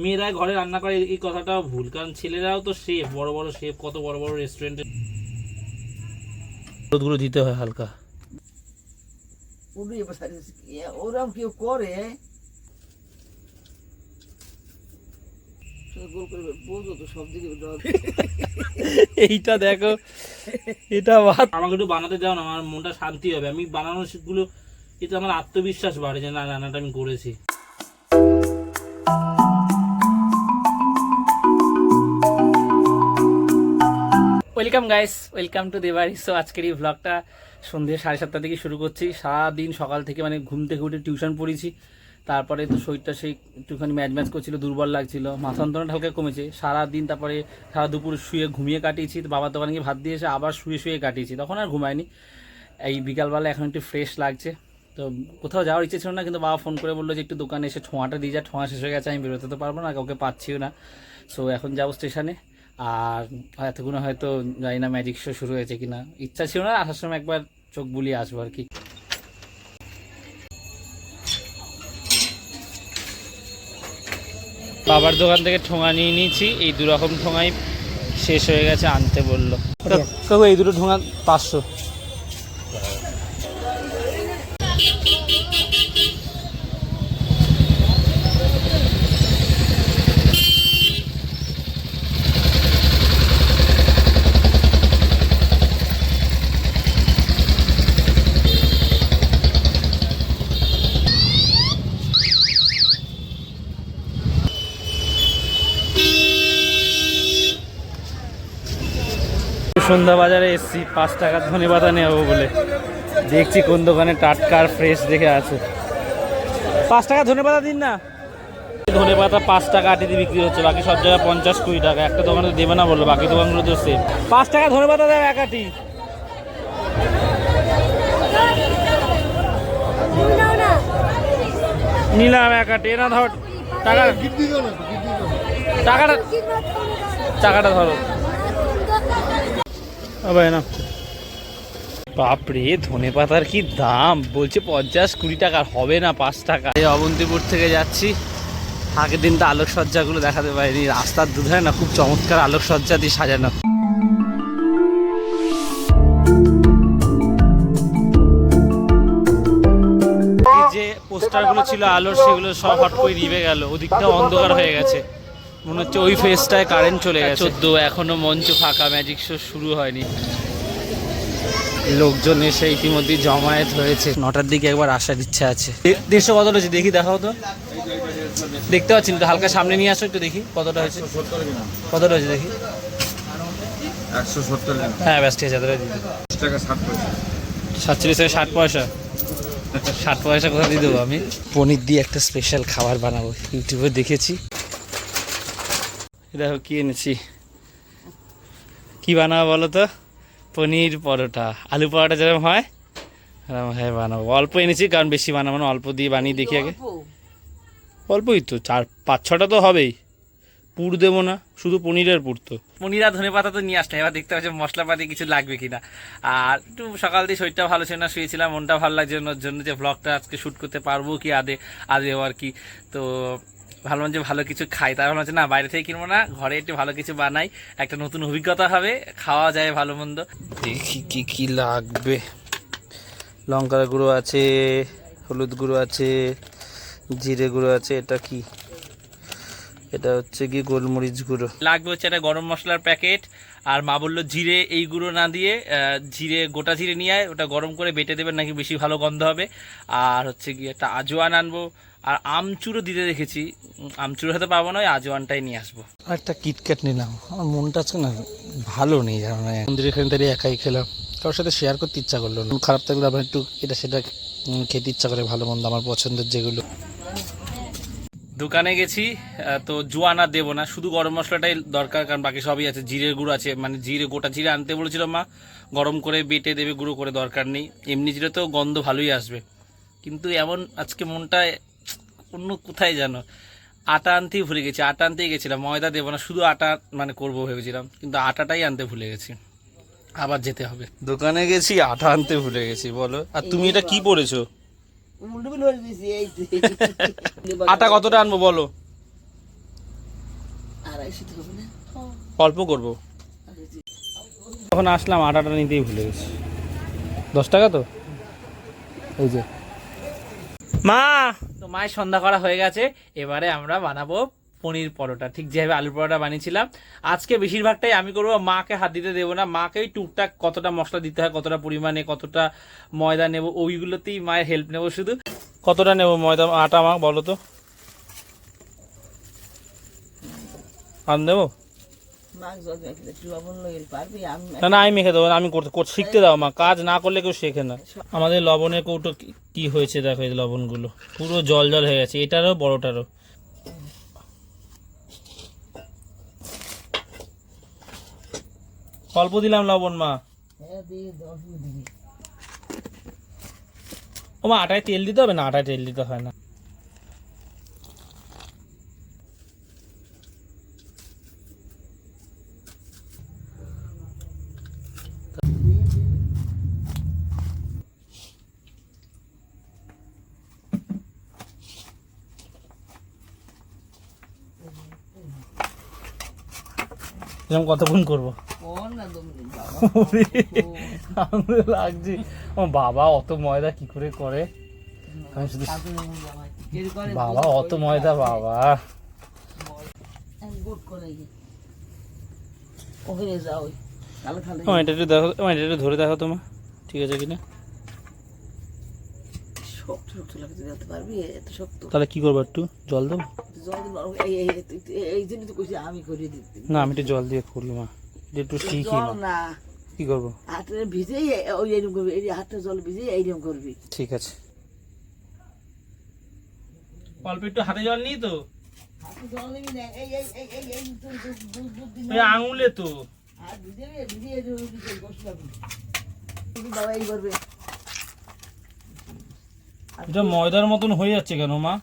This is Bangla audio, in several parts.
মেয়েরা ঘরে রান্না করে এই কথাটাও ভুল। কারণ ছেলেরাও তো শেফ বড় বড় শেফ কত বড় বড় রেস্টুরেন্টে হলুদগুলো দিতে হয় হালকা। ওরম কেউ করে? এইটা দেখো এটা আমাকে একটু বানাতে দাও না আমার মনটা শান্তি হবে। আমি বানানোরগুলো এটা আমার আত্মবিশ্বাস বাড়ে যে না রান্নাটা আমি করেছি। ওয়েলকাম গাইস ওয়েলকাম টু দেবারি সো আজকের এই ভ্লগটা সন্ধ্যে সাড়ে সাতটা থেকে শুরু করছি। সারাদিন সকাল থেকে মানে ঘুম থেকে উঠে টিউশন পড়েছি। তারপরে তো শরীরটা সেই একটুখানি ম্যাচ ম্যাচ করছিল, দুর্বল লাগছিল। মাথা যন্ত্রণাটা হালকা কমেছে। সারাদিন তারপরে সারা দুপুর শুয়ে ঘুমিয়ে কাটিয়েছি। তো বাবার দোকানে গিয়ে ভাত দিয়ে এসে আবার শুয়ে শুয়ে কাটিয়েছি। তখন আর ঘুমায়নি। এই বিকালবেলা এখন একটু ফ্রেশ লাগছে। তো কোথাও যাওয়ার ইচ্ছে ছিল না, কিন্তু বাবা ফোন করে বলল যে একটু দোকানে এসে ছোঁয়াটা দিয়ে যা। ছোঁয়া শেষ হয়ে গেছে, আমি বেরোতে তো পারব না, কাউকে পাচ্ছিও না। সো এখন যাব স্টেশনে আর এতক্ষণে হয়তো জানি না ম্যাজিক শো শুরু হয়েছে কিনা। ইচ্ছা ছিল না, আসার সময় একবার চোখ বুলিয়ে আসব আর কি। বাবার দোকান থেকে ঠোঙা নিয়ে নিয়েছি, এই দুরকম ঠোঙাই শেষ হয়ে গেছে, আনতে বলল। এই দুটো ঠোঙা পাঁচশো। সন্ধ্যা বাজারে এসছি পাঁচ টাকার ধনে পাতা নেব বলে। দেখছি কোন দোকানে টাটকা আর ফ্রেশ দেখে আছে। পাঁচ টাকা ধনে পাতা দিন না। ধনে পাতা পাঁচ টাকা আটি দিয়ে বিক্রি হচ্ছে বাকি সব জায়গায় পঞ্চাশ কুড়ি টাকা। একটা দোকানে তো দেবে না বলল বাকি দোকানগুলো তো সেম পাঁচ টাকা ধনে পাতা দেয় এক আটি। নিলাম এক আটি এ না ধর টাকা টাকাটা টাকাটা ধরো। আবার না বাপরে ধনে পাতার কি দাম? বলছে পঞ্চাশ কুড়ি টাকার হবে না পাঁচ টাকা। এই অবন্তিপুর থেকে যাচ্ছি। আগের দিন তো আলোকসজ্জাগুলো দেখাতে পারিনি। রাস্তার দুধারে না খুব চমৎকার আলোকসজ্জা দিয়ে সাজানো। এই যে পোস্টারগুলো ছিল আলোর সেগুলো সব হট করে নিভে গেল। ওদিকটা অন্ধকার হয়ে গেছে। মনে হচ্ছে ওই ফেসটায় কারেন্ট চলে গেছে। চোদ্দ এখনও মঞ্চ ফাঁকা ম্যাজিক শো শুরু হয়নি। লোকজন এসে ইতিমধ্যে জমায়েত হয়েছে। নটার দিকে একবার আসার ইচ্ছা আছে। দেড়শো কত রয়েছে দেখি দেখাও তো। দেখতে পাচ্ছি একটু হালকা সামনে নিয়ে আসো একটু দেখি কতটা হয়েছে। কত রয়েছে দেখি। একশো সত্তর হ্যাঁ ব্যাস ঠিক আছে সাতচল্লিশ থেকে ষাট পয়সা। ষাট পয়সা কোথা দিয়ে দেবো আমি? পনির দিয়ে একটা স্পেশাল খাবার বানাবো ইউটিউবে দেখেছি। দেখো কি এনেছি। কি বানাবো বলো তো? পনির পরোটা। আলু পরোটা যেরকম হয় এরকম হ্যাঁ বানাবো। অল্প এনেছি কারণ বেশি বানাবো না অল্প দিয়ে বানিয়ে দেখি আগে। অল্পই তো চার পাঁচ ছটা তো হবেই। পুর দেবো না শুধু পনিরের পুর তো। পনির আর ধনে পাতা তো নিয়ে আসলে এবার দেখতে পাচ্ছি মশলাপাতি কিছু লাগবে কিনা। আর একটু সকাল দিয়ে শরীরটা ভালো ছিল না শুয়েছিলাম মনটা ভালো লাগছে ওর জন্য যে ব্লগটা আজকে শ্যুট করতে পারব কি আদে আদে আর কি। তো ভাবলাম যে ভালো কিছু খাই। তার ভাবলাম যে না বাইরে থেকে কিনবো না ঘরে একটু ভালো কিছু বানাই। একটা নতুন অভিজ্ঞতা হবে খাওয়া যায় ভালো মন্দ। দেখি কি কি লাগবে। লঙ্কার গুঁড়ো আছে হলুদ গুঁড়ো আছে জিরে গুঁড়ো আছে এটা কি? এটা হচ্ছে কি গোলমরিচ গুঁড়ো। লাগবে হচ্ছে একটা গরম মশলার প্যাকেট আর মা বলল জিরে এই গুঁড়ো না দিয়ে জিরে গোটা জিরে নিয়ে আয় ওটা গরম করে বেটে দেবেন নাকি বেশি ভালো গন্ধ হবে। আর হচ্ছে কি একটা আজোয়ান আনব আর আমচুরও দিতে দেখেছি। আমচুরো হয়তো পাবো না ওই আজওয়ানটাই নিয়ে আসব। আর একটা কিটক্যাট নিলাম। আমার মনটা আজকে না ভালো নেই জানো না মন্দিরে এখানে দাঁড়িয়ে একাই খেলাম। কারোর সাথে শেয়ার করতে ইচ্ছা করল না। খারাপ থাকলে আবার একটু এটা সেটা খেতে ইচ্ছা করে ভালো মন্দ আমার পছন্দের যেগুলো। দোকানে গেছি তো জোয়ান আর দেবো না। শুধু গরম মশলাটাই দরকার কারণ বাকি সবই আছে। জিরের গুঁড়ো আছে মানে জিরে গোটা জিরে আনতে বলেছিল মা। গরম করে বেটে দেবে গুঁড়ো করে দরকার নেই। এমনি জিরে তো গন্ধ ভালোই আসবে। কিন্তু এমন আজকে মনটা অন্য কোথায় জানো আটা আনতেই ভুলে গেছি, আটা আনতেই গেছিলাম। ময়দা দেবো না, শুধু আটা মানে করব ভেবেছিলাম, কিন্তু আটাটাই আনতে ভুলে গেছি। আবার যেতে হবে। দোকানে গেছি, আটা আনতে ভুলে গেছি, বলো। আর তুমি এটা কি এই আটা কতটা আনব বলো? অল্প করব। তখন আসলাম, আটাটা নিতেই ভুলে গেছি। দশ টাকা তো? এই যে। মা! তো মায়ের সন্ধ্যা করা হয়ে গেছে, এবারে আমরা বানাবো পনির পরোটা। ঠিক যেভাবে আলু পরোটা বানিয়েছিলাম। আজকে বেশিরভাগটাই আমি করব, মাকে হাত দিতে দেবো না। মাকেই টুকটাক কতটা মশলা দিতে হয়, কতটা পরিমাণে, কতটা ময়দা নেব, ওইগুলোতেই মায়ের হেল্প নেব শুধু। কতটা নেব ময়দা? আটা মা, বলো তো। আর নেব? না না আমি মেখে দেবো আমি করতে শিখতে দাও মা কাজ না করলে কেউ শেখে না। আমাদের লবণের কৌটো কি- হয়েছে দেখো এই লবণগুলো পুরো জল জল হয়ে গেছে এটারও বড়টারও। অল্প দিলাম লবণ মা। হ্যাঁ ও মা আটায় তেল দিতে হবে না আটায় তেল দিতে হয় না। এরকম কতক্ষণ করব? লাগছে। ও বাবা অত ময়দা কি করে করে? আমি শুধু বাবা অত ময়দা বাবা। এটা একটু দেখো ও এটা একটু ধরে দেখো তোমার ঠিক আছে কিনা? শক্ত শক্ত লাগতে যেতে পারবি এত শক্ত। তাহলে কি করব একটু? জল দেবো? জল দিন বাবা, এই এই জন্য তো কইছি আমি করে দিতে না আমি একটু জল দিয়ে করি মা। একটু জল না। কি করব? হাতে ভিজে ওই এরকম করবি এই হাতটা জল ভিজে এইরকম করবি। ঠিক আছে। অল্প একটু হাতে জল নিই তো? হাতে জল নিবি না এই এই এই এই এই দুধ দুধ দুধ দুধ দিন ওই আঙুলে তো। আর ভিজে ভিজে তুমি বাবা এই করবে। এটা ময়দার মতন হয়ে যাচ্ছে কেন মা?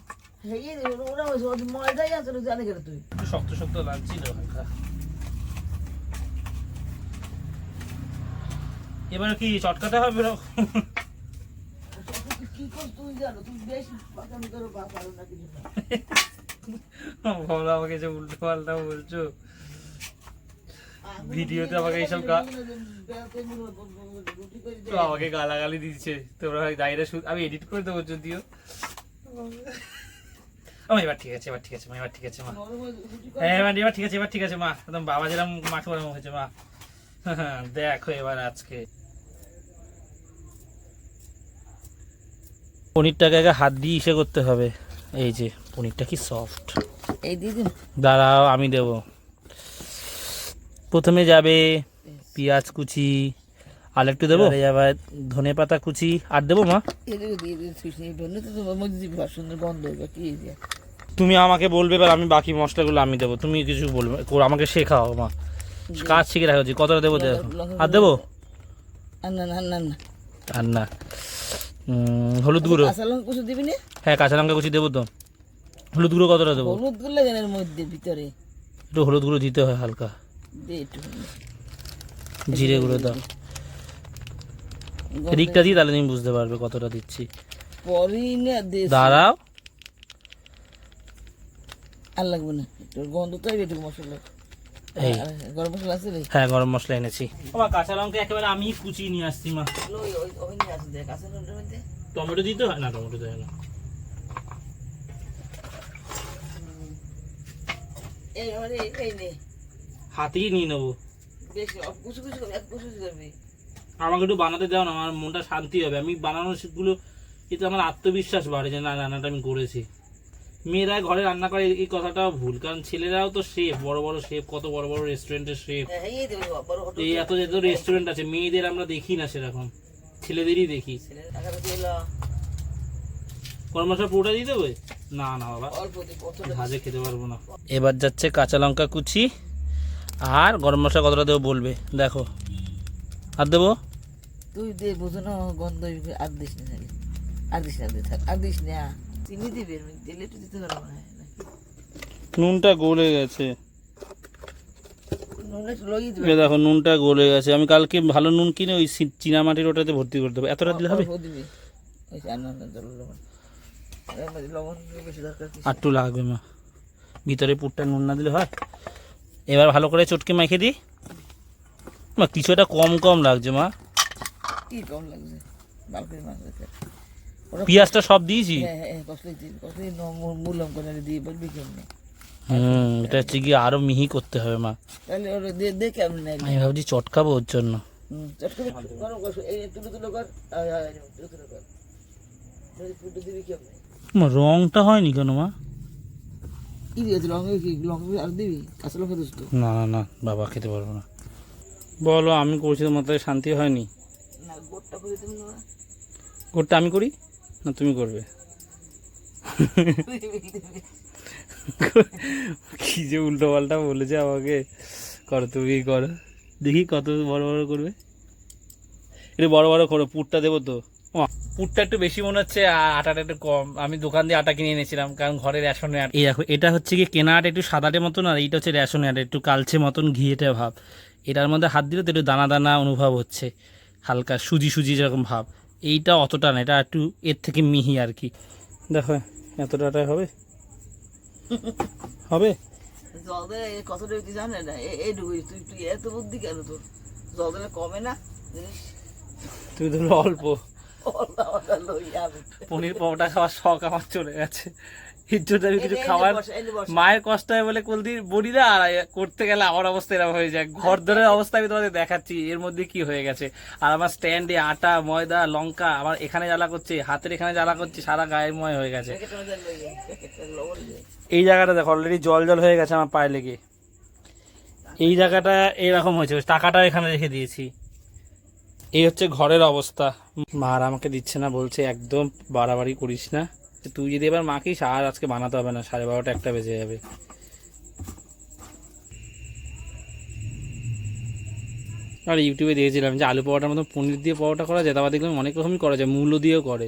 ময়দাই আছে কেন তুই? শক্ত শক্ত লাগছিল এবার কি চটকাতে হবে আমাকে যে উল্টো পাল্টা বলছো। ভিডিওতে আমাকে এইসব তো আমাকে গালাগালি দিচ্ছে। তোমরা দায়রা আমি এডিট করে দেবো যদিও। ও এবার ঠিক আছে এবার ঠিক আছে মা এবার ঠিক আছে মা। হ্যাঁ এবার এবার ঠিক আছে এবার ঠিক আছে মা। একদম বাবা যেরকম মাকে ওরকম হয়েছে মা। দেখো এবার আজকে। পনিরটাকে আগে হাত দিয়ে ইসে করতে হবে। এই যে পনিরটা কি সফট এই দিদি দাঁড়াও আমি দেব। প্রথমে যাবে পেঁয়াজ কুচি আর একটু দেবো? যাবে ধনে পাতা কুচি আর দেবো মা? তুমি আমাকে বলবে এবার আমি বাকি মশলাগুলো আমি দেবো। তুমি কিছু বলবে আমাকে শেখাও মা। কাজ শিখে রাখা উচিত কতটা দেবো দেখো আর দেবো? আর না না না না আর না। হলুদ গুঁড়ো। হ্যাঁ কাঁচা লঙ্কা কুচি দেবো তো। হলুদ গুঁড়ো কতটা দেবো? হলুদগুলো মধ্যে ভিতরে। একটু হলুদ গুঁড়ো দিতে হয় হালকা। জিরে গুঁড়ো দাও। এদিকটা দিই তাহলে তুমি বুঝতে পারবে কতটা দিচ্ছি। পরি না দে দাঁড়াও। আর লাগবে না গন্ধ তো একটু মশলা। এই। গরম মশলা আছে হ্যাঁ গরম মশলা এনেছি। কাঁচা লঙ্কা একেবারে আমি কুচিয়ে নিয়ে আসছি মা। টমেটো দিতে হয়? না টমেটো দেয় না। এই এই নে। হাতেই নিয়ে নেব। আমাকে একটু বানাতে দাও না আমার মনটা শান্তি হবে। আমি বানানোরগুলো এতে আমার আত্মবিশ্বাস বাড়ে যে না রান্নাটা আমি করেছি। মেয়েরা ঘরে রান্না করে এই কথাটাও ভুল। কারণ ছেলেরাও তো শেফ বড় বড় শেফ কত বড় বড় রেস্টুরেন্টের শেফ হ্যাঁ, এই বাবা, বড় এত এত রেস্টুরেন্ট আছে মেয়েদের আমরা দেখি না সেরকম। ছেলেদেরই দেখি। গরম মশলা পুরোটা দিয়ে দেবে? না না বাবা। ভাজে খেতে পারব না। এবার যাচ্ছে কাঁচা লঙ্কা কুচি। আর গরম মশলা কতটা দেবো বলবে? দেখো। আর দেবো? তুই দে বোঝো না গন্ধ আর দিস না আর দিস না আর দিস না চিনি দিবি মধ্যে, দিলে একটু দিতে পারব না নুনটা গলে গেছে। একটু এ দেখো নুনটা গলে গেছে। আমি কালকে ভালো নুন কিনে ওই চি- চীনামাটির ওটাতে ভর্তি করে দেবো। এতটা দিলে হবে? আর আটটু লাগবে মা। ভিতরে পুরটা নুন না দিলে হয়? এবার ভালো করে চটকে মেখে দিই। মা কিছু একটা কম কম লাগছে মা। কি কম লাগছে? পেঁয়াজটা সব দিয়েছি? হ্যাঁ হ্যাঁ কেমনি? হুম এটা হচ্ছে গিয়ে আরও মিহি করতে হবে মা। আমি ভাবছি চটকাবো ওর জন্য। রংটা হয়নি কেন মা? কি দিয়েছে লঙ্কা কি লঙ্কা আর দিবি? কাঁচা লঙ্কা দিস তো। না না না বাবা খেতে পারব না। বলো আমি করছি তোমার তাহলে শান্তি হয়নি? না গোটটা করে দিবি না আমি করি? না তুমি করবে? কি যে উল্টো পাল্টা বলেছে আমাকে। করো তুমি করো। দেখি কত বড় বড় করবে। একটু বড় বড় করো পুরটা দেবো তো। ও, পুরটা একটু বেশি মনে হচ্ছে আর আটাটা একটু কম। আমি দোকান দিয়ে আটা কিনে এনেছিলাম কারণ ঘরে রেশনের আটা। এই দেখো এটা হচ্ছে কি কেনা আটা একটু সাদাটে মতন আর এইটা হচ্ছে রেশনের আটা একটু কালচে মতন ঘিয়েটে ভাব। এটার মধ্যে হাত দিলে তো একটু দানা দানা অনুভব হচ্ছে হালকা সুজি সুজি যেরকম ভাব। এইটা অতটা না এটা একটু এর থেকে মিহি আর কি। দেখো এতটাটাই হবে? হবে? জল দিলে তুই জানে না তুই তুই এত বুদ্ধি কেন তোর? জল দিলে কমে না জিনিস? তুমি ধরো অল্প। পনির পরোটা খাওয়ার শখ আমার চলে গেছে। এর আমি কিছু খাবার। মায়ের কষ্ট হয় বলে কোলদি বলি না আর করতে গেলে আমার অবস্থা এরকম হয়ে যায়। ঘর ধরে অবস্থা আমি তোমাদের দেখাচ্ছি এর মধ্যে কি হয়ে গেছে। আর আমার স্ট্যান্ডে আটা ময়দা লঙ্কা আমার এখানে জ্বালা করছে হাতের এখানে জ্বালা করছে সারা গায়ের ময় হয়ে গেছে। এই জায়গাটা দেখো অলরেডি জল জল হয়ে গেছে আমার পায়ে লেগে। এই জায়গাটা এরকম হয়েছে টাকাটা এখানে রেখে দিয়েছি। এই হচ্ছে ঘরের অবস্থা। মা আর আমাকে দিচ্ছে না, বলছে একদম বাড়াবাড়ি করিস না। তুই যদি এবার মাখিস, আর আজকে বানাতে হবে না, সাড়ে বারোটা একটা বেজে যাবে। আর ইউটিউবে দেখেছিলাম যে আলু পরোটার মতো পনির দিয়ে পরোটা করা যায়, তারপর দেখলাম অনেক রকমই করা যায় মূল্য দিয়েও করে।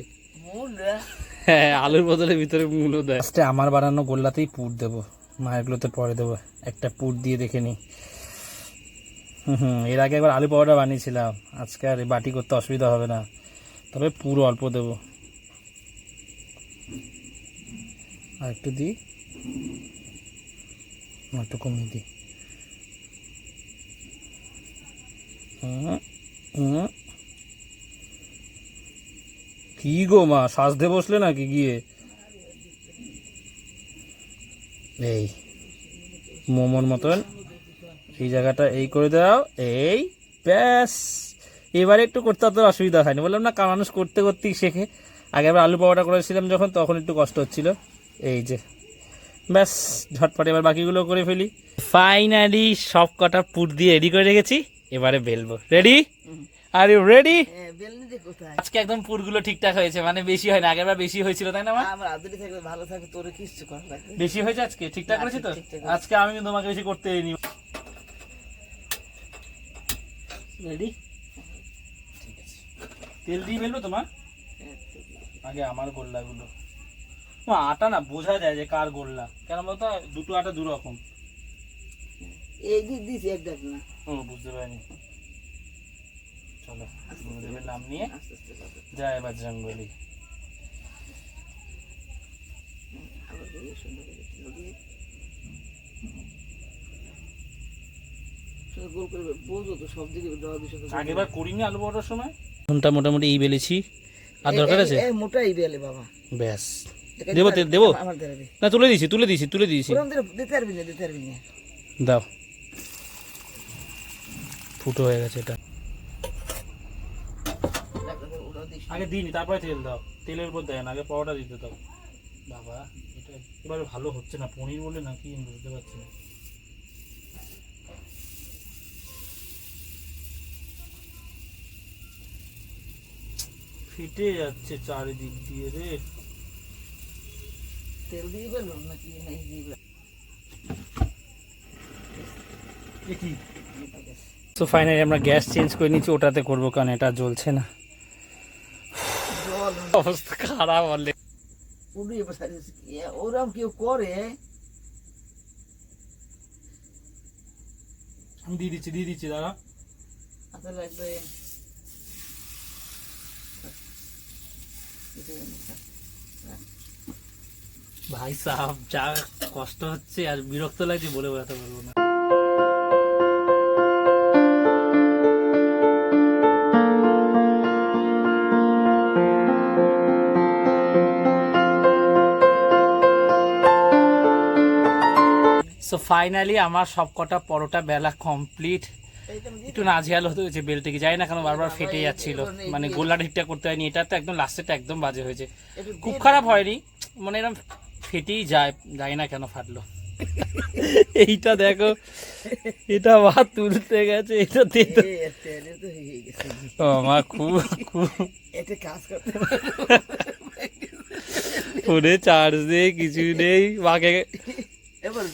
হ্যাঁ আলুর বদলে ভিতরে মূলো দেয়। আমার বানানো গোল্লাতেই পুর দেবো। মায়েরগুলোতে পরে দেবো। একটা পুর দিয়ে দেখে নিই। হুম হুম এর আগে একবার আলু পাউডার বানিয়েছিলাম। আজকে আর বাটি করতে অসুবিধা হবে না। তবে পুরো অল্প দেবো। আর একটু দিই। একটু কমিয়ে দিই। কি গো মা, সাজতে বসলে নাকি গিয়ে? এই, মোমোর মতন এই জায়গাটা এই করে দাও এই ব্যাস। এবারে একটু করতে অত অসুবিধা হয়নি। বললাম না মানুষ করতে করতেই শেখে। আগে আবার আলু পাওয়াটা করেছিলাম যখন তখন একটু কষ্ট হচ্ছিল। এই যে ব্যাস ঝটপট এবার বাকিগুলো করে ফেলি। ফাইনালি সব কটা পুর দিয়ে রেডি করে রেখেছি। এবারে বেলবো। Ready are you ready? আজকে একদম পুরগুলো ঠিকঠাক হয়েছে মানে বেশি হয় না। আগেরবার বেশি হয়েছিল তাই না আমার আদরি থাকলে ভালো থাকে তোর কিচ্ছু করা? লাগবে বেশি হয়েছে আজকে? ঠিকঠাক না, করেছি তো? আজকে আমি কিন্তু তোমাকে বেশি করতে দিইনি। রেডি ঠিক আছে তেল দিয়ে ফেলব তোমার? আগে আমার গোল্লাগুলো। আটা না বোঝা যায় যে কার গোল্লা। কেন বলতো? দুটো আটা দু রকম এই দিক দিছি এক দেখ না। ও বুঝতে পারিনি। চলো গুরুদেবের নাম নিয়ে। জয় বজরঙ্গলি আবার সুন্দর করে তেল দিয়ে। সুন্দর গোল করে বোঝো তো সব দিকে দেওয়া দিছো আগেবার করিনি আলু পরোটার সময়? ঘণ্টা মোটামুটি এই বেলেছি। আর দরকার আছে? এই বেলে বাবা। ব্যাস। দেবো দেবো? না তুলে দিয়েছি তুলে দিয়েছি তুলে দিয়েছি দিতে দিতে পারবি না দিতে পারবি না। দাও। ফুটো হয়ে গেছে এটা। আগে দিইনি তারপরে তেল দাও। তেলের উপর দেয় না আগে পাওয়াটা দিতে দাও। বাবা এটা এবারে ভালো হচ্ছে না পনির বলে নাকি বুঝতে পারছি না। ফিটে যাচ্ছে চারিদিক দিয়ে রে। তেল দিয়ে বেলুন নাকি? নাই দিয়ে তো ফাইনালি আমরা গ্যাস চেঞ্জ করে নিচ্ছি ওটাতে করব কারণ এটা জ্বলছে না। জল। অবস্থা খারাপ হলে উড়িয়ে বসে ওরম কেউ করে? আমি দিয়ে দিচ্ছি দিয়ে দিচ্ছি দাদা হাতে লাগবে। ভাই সাহাব, যা কষ্ট হচ্ছে আর বিরক্ত লাগছে বলে বোঝাতে পারব না। সো ফাইনালি আমার সব কটা পরোটা বেলা কমপ্লিট একটু নাজেহাল হতে হয়েছে বেল থেকে যাই না কেন? বারবার ফেটে যাচ্ছিল। মানে গোল্লা ঠিকঠাক করতে হয়নি এটা তো একদম লাস্টেরটা একদম বাজে হয়েছে। খুব খারাপ হয়নি মানে এরকম ফেটেই যায় যাই না কেন ফাটলো? এইটা দেখো এটা মা তুলতে গেছে এটা দিতে তো ও মা খুব খুব এটা কাজ করতে ফোনে চার্জ নেই কিছু নেই মাকে এবার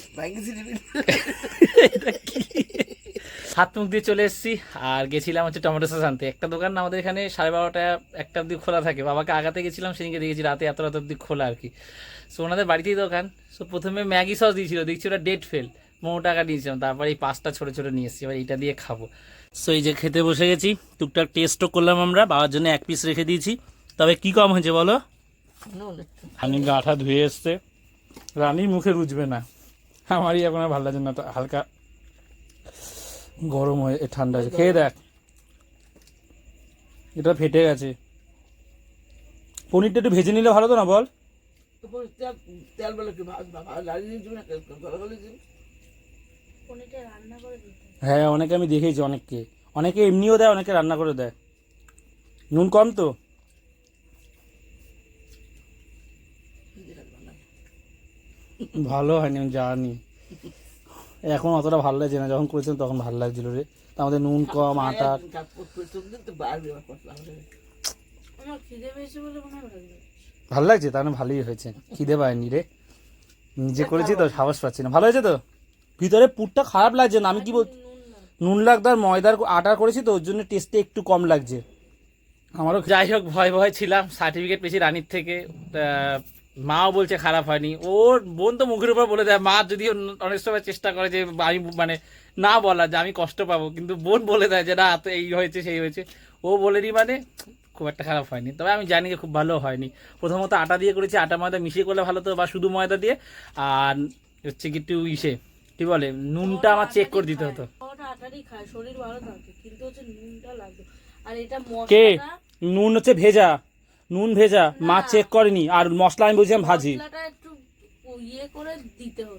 হাত মুখ দিয়ে চলে এসেছি আর গেছিলাম হচ্ছে টমেটো সস আনতে। একটা দোকান না আমাদের এখানে সাড়ে বারোটা একটা অব্দি খোলা থাকে। বাবাকে আগাতে গেছিলাম সেদিনকে দেখেছি রাতে এত রাত অব্দি খোলা আর কি। সো ওনাদের বাড়িতেই দোকান। সো প্রথমে ম্যাগি সস দিয়েছিল দেখছি ওটা ডেট ফেল পনেরো টাকা নিয়েছিলাম তারপরে এই পাঁচটা ছোটো ছোটো নিয়ে এসেছি এবার এইটা দিয়ে খাব। সো এই যে খেতে বসে গেছি টুকটাক টেস্টও করলাম আমরা বাবার জন্য এক পিস রেখে দিয়েছি। তবে কি কম হয়েছে বলো? আমি গাঁঠা ধুয়ে এসছে। রানীর মুখে রুজবে না। আমারই এখন আর ভালো লাগছে না তো হালকা গরম হয়ে ঠান্ডা আছে খেয়ে দেখ। এটা ফেটে গেছে। পনিরটা একটু ভেজে নিলে ভালো তো না বল? হ্যাঁ অনেকে আমি দেখেছি অনেককে। অনেকে এমনিও দেয় অনেকে রান্না করে দেয়। নুন কম তো? ভালো হয়নি আমি জানি। এখন অতটা ভালো লাগছে না। যখন করেছিলাম তখন ভালো লাগছিল রে। তা আমাদের নুন কম আটা। ভালো লাগছে। ভালো লাগছে? তাহলে ভালোই হয়েছে। খিদে পায়নি রে। নিজে করেছি তো সাহস পাচ্ছি না। ভালো হয়েছে তো? ভিতরে পুরটা খারাপ লাগছে না। আমি কি বল নুন লাগদার ময়দার আটা করেছি তো ওর জন্য টেস্টে একটু কম লাগছে। আমারও যাই হোক ভয় ভয় ছিলাম। সার্টিফিকেট পেয়েছি রানীর থেকে। মাও বলছে খারাপ হয়নি। ওর বোন তো মুখের উপর বলে দেয় মা যদিও অনেক সময় চেষ্টা করে যে আমি মানে না বলা যে আমি কষ্ট পাবো। কিন্তু বোন বলে দেয় যে না তো এই হয়েছে সেই হয়েছে। ও বলেনি মানে খুব একটা খারাপ হয়নি। তবে আমি জানি যে খুব ভালো হয়নি। প্রথমত আটা দিয়ে করেছি আটা ময়দা মিশিয়ে করলে ভালো তো বা শুধু ময়দা দিয়ে। আর হচ্ছে কি একটু ইসে কি বলে নুনটা আমার চেক করে দিতে হতো। কে? নুন হচ্ছে ভেজা। নুন ভেজা মা চেক করেনি আর মশলা আমি বলছিলাম ভাজি। ইয়ে করে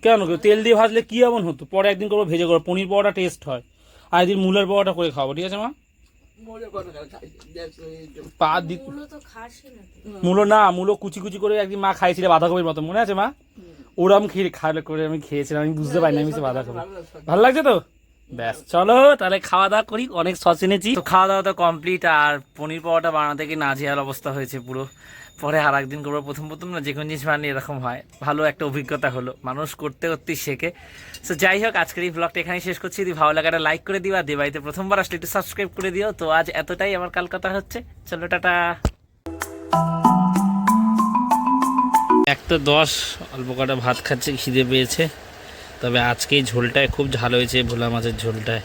কেন গো? তেল দিয়ে ভাজলে কি এমন হতো? পরে একদিন করব ভেজে করব পনির পাওয়াটা টেস্ট হয়। আর একদিন মুলের পাওয়াটা করে খাব ঠিক আছে মা? পা দি মূলো না তো। মূলো না মূলো কুচি কুচি করে একদিন মা খাইছিল বাঁধাকপির মতো মনে আছে মা? ওরম খেয়ে খাওয়া করে আমি খেয়েছিলাম আমি বুঝতে পারিনি আমি সে বাঁধাকপি। ভালো লাগছে তো? ব্যাস, চলো, তাহলে খাওয়া দাওয়া করি, অনেক সস এনেছি। তো খাওয়া দাওয়া তো কমপ্লিট আর পনির পাওয়াটা বানাতে গিয়ে নাজেহাল অবস্থা হয়েছে পুরো। পরে আর একদিন করব প্রথম প্রথম না যে কোনো জিনিস বানিয়ে এরকম হয়। ভালো একটা অভিজ্ঞতা হলো, মানুষ করতে করতেই শেখে। সো যাই হোক, আজকের এই ব্লগটা এখানেই শেষ করছি। যদি ভালো লাগাটা লাইক করে দিও দেবাইতে প্রথমবার আসলে একটু সাবস্ক্রাইব করে দিও। তো আজ এতটাই, আমার কাল কথা হচ্ছে। চলো, টাটা। একটা দশ, অল্প কটা ভাত খাচ্ছে, খিদে পেয়েছে। তবে আজকে ঝোলটায় খুব ঝাল হয়েছে ভোলা মাছের ঝোলটায়।